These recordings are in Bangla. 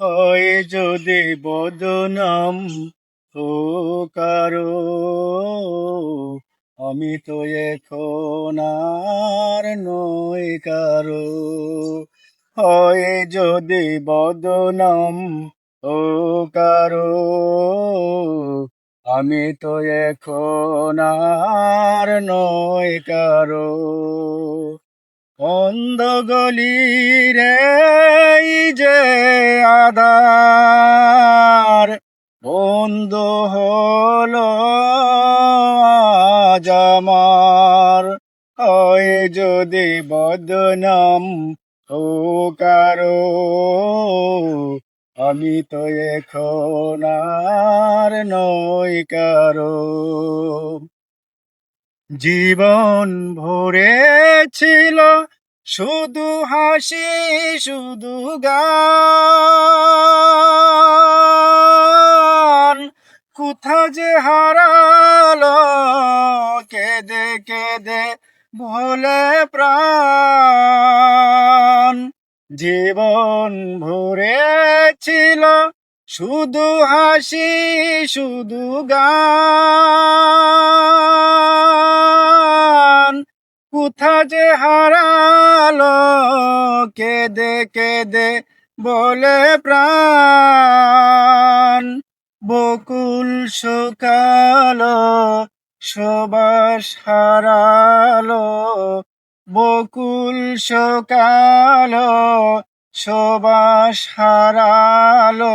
হয় যদি বদনাম ও কারও? আমি তো এখন আর নই কারও। হয় যদি বদনাম ও কারও? আমি তো এখন আর নই কারও। অন্ধ গলিরে এই যে আধার, বন্ধ হল আজ আমার। হয় যদি বদনাম ও কারও, আমি তো এখন আর নই কারও। জীবন ভরে ছিল শুধু হাসি, শুধু গান। কোথা যে হারালো, কেঁদে কেঁদে ভোলে প্রাণ। জীবন ভরে ছিল শুধু হাসি, শুধু গান। কোথা যে হারালো, কেঁদে কেঁদে বলে প্রাণ। বকুল শুকালো, সবাস হারালো। বকুল শুকালো, সবাস হারালো।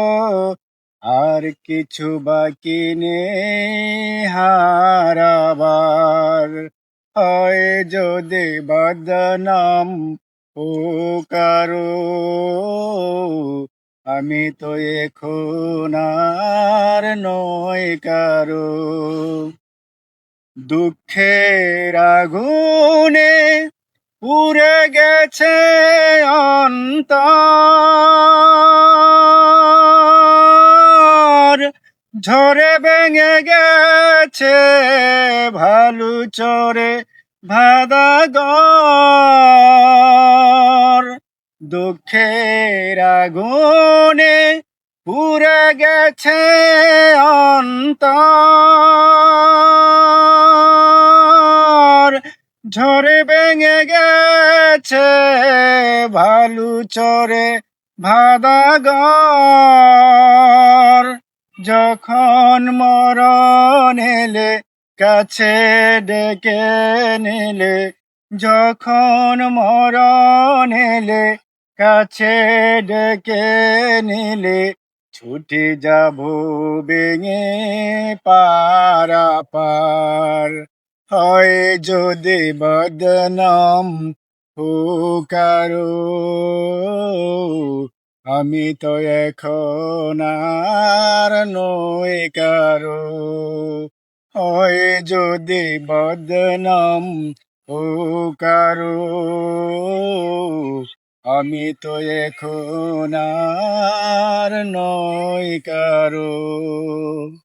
আর কিছু বাকি নেই হারাবার। হয় যদি বদনাম ও কারও আমি তো এখন আর নই কারও। দুঃখের আগুনে পুড়ে গেছে অন্তর। ঝরে ভেঙে গেছে, ভালু চরে ভাদাগর দুঃখের আগুনে পুড়ে গেছে অন্তর। ঝরে ভেঙে গেছে, ভালু চরে ভাদাগর যখন মরণ এলে, কাছে ডেকে নিলে, যখন মরণ এলে, কাছে ডেকে নিলে, ছুটে যাব বেঙে পারা পার হয় যদি বদনাম হো কারও আমি তো এখন আর নই কারও। হয় যদি বদনাম ও কারও। আমি তো এখন আর নই কারও।